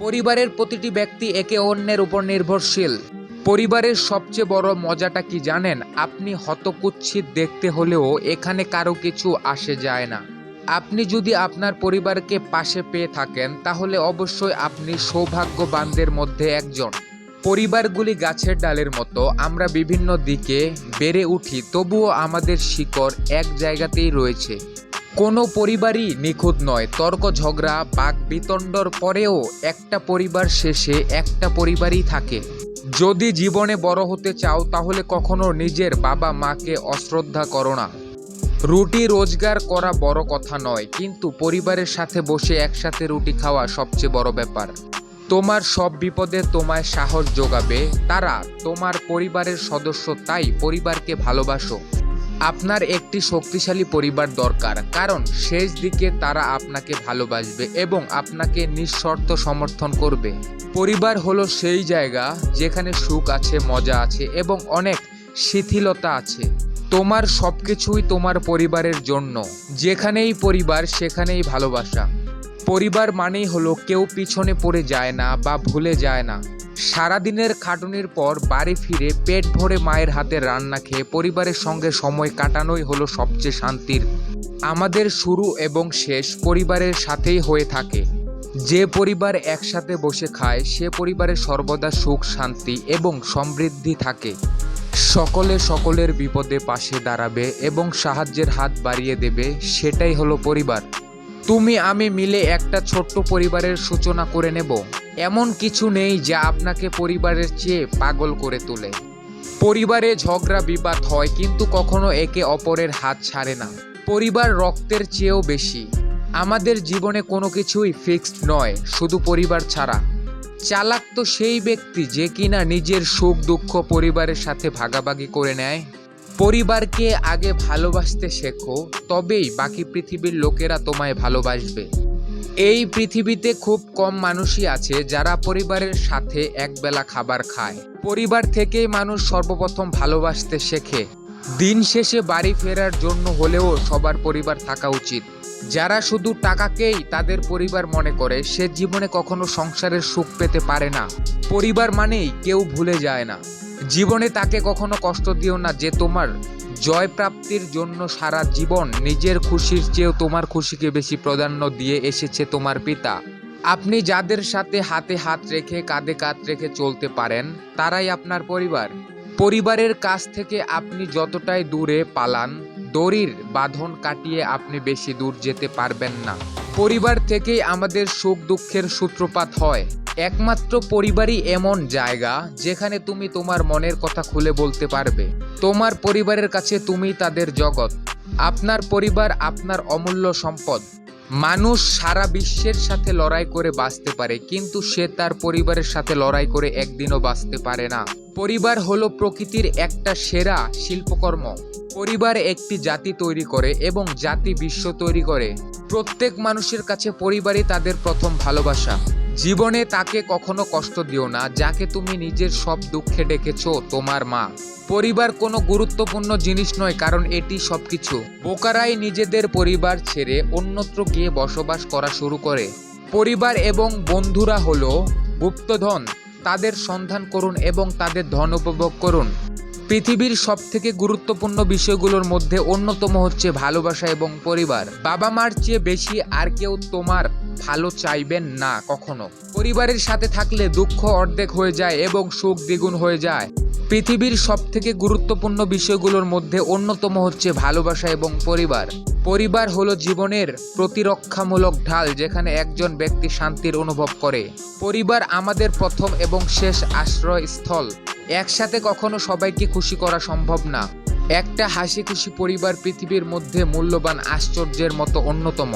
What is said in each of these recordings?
পরিবারের প্রতিটি ব্যক্তি একে অন্যের উপর নির্ভরশীল। পরিবারের সবচেয়ে বড় মজাটা কি জানেন? আপনি হতকুচ্ছিত দেখতে হলেও এখানে কারও কিছু আসে যায় না। আপনি যদি আপনার পরিবারকে পাশে পেয়ে থাকেন, তাহলে অবশ্যই আপনি সৌভাগ্যবানদের মধ্যে একজন। পরিবারগুলি গাছের ডালের মতো, আমরা বিভিন্ন দিকে বেড়ে উঠি, তবুও আমাদের শিকড় এক জায়গাতেই রয়েছে। কোনো পরিবারই নিখুঁত নয়। তর্ক, ঝগড়া, বাক বিতণ্ডর পরেও একটা পরিবার শেষে একটা পরিবারই থাকে। যদি জীবনে বড় হতে চাও, তাহলে কখনো নিজের বাবা মাকে অশ্রদ্ধা করো না। রুটি রোজগার করা বড় কথা নয়, কিন্তু পরিবারের সাথে বসে একসাথে রুটি খাওয়া সবচেয়ে বড় ব্যাপার। তোমার সব বিপদে তোমায় সাহস যোগাবে। তারা তোমার পরিবারের সদস্য, তাই পরিবারকে ভালোবাসো। আপনার একটি শক্তিশালী পরিবার দরকার, কারণ শেষ দিকে তারা আপনাকে ভালোবাসবে এবং আপনাকে নিঃশর্ত সমর্থন করবে। পরিবার হলো সেই জায়গা যেখানে সুখ আছে, মজা আছে এবং অনেক শিথিলতা আছে। তোমার সব কিছুই তোমার পরিবারের জন্য। যেখানেই পরিবার, সেখানেই ভালোবাসা। পরিবার মানেই হলো কেউ পিছনে পড়ে যায় না বা ভুলে যায় না। সারাদিনের খাটুনির পর বাড়ি ফিরে পেট ভরে মায়ের হাতে রান্না খেয়ে পরিবারের সঙ্গে সময় কাটানোই হলো সবচেয়ে শান্তির। আমাদের শুরু এবং শেষ পরিবারের সাথেই হয়ে থাকে। যে পরিবার একসাথে বসে খায়, সে পরিবারে সর্বদা সুখ, শান্তি এবং সমৃদ্ধি থাকে। সকলে সকলের বিপদে পাশে দাঁড়াবে এবং সাহায্যের হাত বাড়িয়ে দেবে, সেটাই হলো পরিবার। তুমি, আমি মিলে একটা ছোট্ট পরিবারের সূচনা করে নেব। এমন কিছু নেই যা আপনাকে পরিবারের চেয়ে পাগল করে তোলে। পরিবারে ঝগড়া, বিবাদ হয়, কিন্তু কখনো একে অপরের হাত ছাড়ে না। পরিবার রক্তের চেয়েও বেশি। আমাদের জীবনে কোনো কিছুই ফিক্সড নয়, শুধু পরিবার ছাড়া। চালাক তো সেই ব্যক্তি যে কিনা নিজের সুখ, দুঃখ পরিবারের সাথে ভাগাভাগি করে নেয়। পরিবারকে আগে ভালোবাসতে শেখো, তবেই বাকি পৃথিবীর লোকেরা তোমায় ভালোবাসবে। এই পৃথিবীতে খুব কম মানুষই আছে যারা পরিবারের সাথে একবেলা খাবার খায়। পরিবার থেকেই মানুষ সর্বপ্রথম ভালোবাসতে শেখে। দিন শেষে বাড়ি ফেরার জন্য হলেও সবার পরিবার থাকা উচিত। যারা শুধু টাকাকেই তাদের পরিবার মনে করে, সে জীবনে কখনো সংসারের সুখ পেতে পারে না। পরিবার মানেই কেউ ভুলে যায় না। জীবনে তাকে কখনো কষ্ট দিও না যে তোমার জয় প্রাপ্তির জন্য সারা জীবন নিজের খুশির চেয়েও তোমার খুশিকে বেশি প্রাধান্য দিয়ে এসেছে তোমার পিতা। আপনি যাদের সাথে হাতে হাত রেখে, কাঁধে কাঁধ রেখে চলতে পারেন, তারাই আপনার পরিবার। পরিবারের কাছ থেকে আপনি যতটাই দূরে পালান, দড়ির বাঁধন কাটিয়ে আপনি বেশি দূর যেতে পারবেন না। পরিবার থেকেই আমাদের সুখ দুঃখের সূত্রপাত হয়। একমাত্র পরিবারই এমন জায়গা যেখানে তুমি তোমার মনের কথা খুলে বলতে পারবে। তোমার পরিবারের কাছে তুমি তাদের জগৎ। আপনার পরিবার আপনার অমূল্য সম্পদ। মানুষ সারা বিশ্বের সাথে লড়াই করে বাঁচতে পারে, কিন্তু সে তার পরিবারের সাথে লড়াই করে একদিনও বাঁচতে পারে না। পরিবার হলো প্রকৃতির একটা সেরা শিল্পকর্ম। পরিবার একটি জাতি তৈরি করে এবং জাতি বিশ্ব তৈরি করে। প্রত্যেক মানুষের কাছে পরিবারই তাদের প্রথম ভালোবাসা। জীবনে তাকে কখনো কষ্ট দিও না, যাকে তুমি নিজের সব দুঃখে ডেকেছো, তোমার মা। পরিবার কোনো গুরুত্বপূর্ণ জিনিস নয়, কারণ এটি সবকিছু। বোকারাই নিজেদের পরিবার ছেড়ে অন্যত্র গিয়ে বসবাস করা শুরু করে। পরিবার এবং বন্ধুরা হলো গুপ্তধন। তাদের সন্ধান করুন এবং তাদের ধন উপভোগ করুন। পৃথিবীর সব থেকে গুরুত্বপূর্ণ বিষয়গুলোর মধ্যে অন্যতম হচ্ছে ভালোবাসা এবং পরিবার। বাবা মার চেয়ে বেশি আর কেউ তোমার ভালো চাইবেন না কখনো। পরিবারের সাথে থাকলে দুঃখ অর্ধেক হয়ে যায় এবং সুখ দ্বিগুণ হয়ে যায়। পৃথিবীর সব থেকে গুরুত্বপূর্ণ বিষয়গুলোর মধ্যে অন্যতম হচ্ছে ভালোবাসা এবং পরিবার। পরিবার হলো জীবনের প্রতিরক্ষামূলক ঢাল যেখানে একজন ব্যক্তি শান্তির অনুভব করে। পরিবার আমাদের প্রথম এবং শেষ আশ্রয়স্থল। একসাথে কখনো সবাইকে খুশি করা সম্ভব না। একটা হাসি খুশি পরিবার পৃথিবীর মধ্যে মূল্যবান আশ্চর্যের মতো অন্যতম।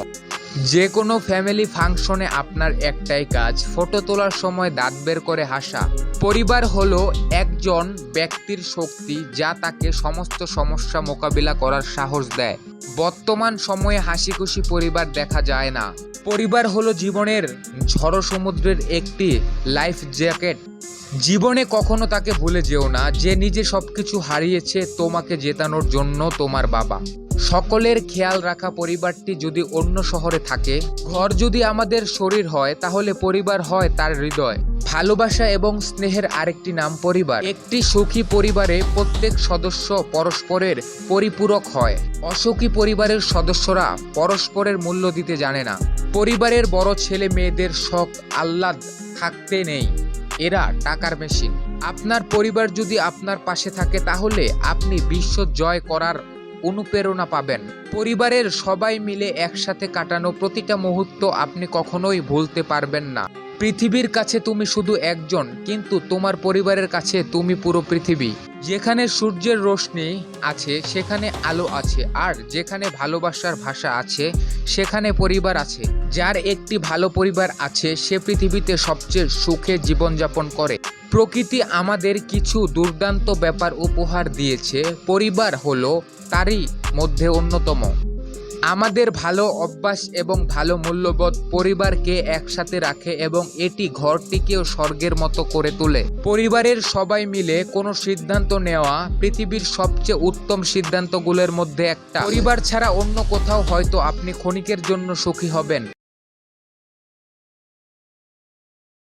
যে কোনো ফ্যামিলি ফাংশনে আপনার একটাই কাজ, ফটো তোলার সময় দাঁত বের করে হাসা। পরিবার হলো একজন ব্যক্তির শক্তি যা তাকে সমস্ত সমস্যা মোকাবিলা করার সাহস দেয়। বর্তমান সময়ে হাসি খুশি পরিবার দেখা যায় না। পরিবার হলো জীবনের ঝড় সমুদ্রের একটি লাইফ জ্যাকেট জীবনে কখনো তাকে ভুলে যেও না, যে নিজে সবকিছু হারিয়েছে তোমাকে জেতানোর জন্য তোমার বাবা। সকলের খেয়াল রাখা পরিবারটি যদি অন্য শহরে থাকে, ঘর যদি আমাদের শরীর হয়, তাহলে পরিবার হয় তার হৃদয়, ভালোবাসা এবং স্নেহের আরেকটি নাম পরিবার। একটি সুখী পরিবারে প্রত্যেক সদস্য পরস্পরের পরিপূরক হয়। অসুখী পরিবারের সদস্যরা পরস্পরের মূল্য দিতে জানে না। পরিবারের বড় ছেলে মেয়েদের শখ, আহ্লাদ থাকতে নেই। এরা টাকার মেশিন। আপনার পরিবার যদি আপনার পাশে থাকে, তাহলে আপনি বিশ্ব জয় করার অনুপ্রেরণা পাবেন। পরিবারের সবাই মিলে একসাথে কাটানো প্রতিটা মুহূর্ত আপনি কখনোই ভুলতে পারবেন না। পৃথিবীর কাছে তুমি শুধু একজন, কিন্তু তোমার পরিবারের কাছে তুমি পুরো পৃথিবী। যেখানে সূর্যের রোশনি আছে, সেখানে আলো আছে, আর যেখানে ভালোবাসার ভাষা আছে, সেখানে পরিবার আছে। যার একটি ভালো পরিবার আছে, সে পৃথিবীতে সবচেয়ে সুখে জীবনযাপন করে। প্রকৃতি আমাদের কিছু দুর্দান্ত ব্যাপার উপহার দিয়েছে। পরিবার হলো তারই মধ্যে অন্যতম। আমাদের ভালো অভ্যাস এবং ভালো মূল্যবোধ পরিবারকে একসাথে রাখে এবং এটি ঘরটিকেও স্বর্গের মতো করে তোলে। পরিবারের সবাই মিলে কোনো সিদ্ধান্ত নেওয়া পৃথিবীর সবচেয়ে উত্তম সিদ্ধান্তগুলোর মধ্যে একটা। পরিবার ছাড়া অন্য কোথাও হয়তো আপনি ক্ষণিকের জন্য সুখী হবেন।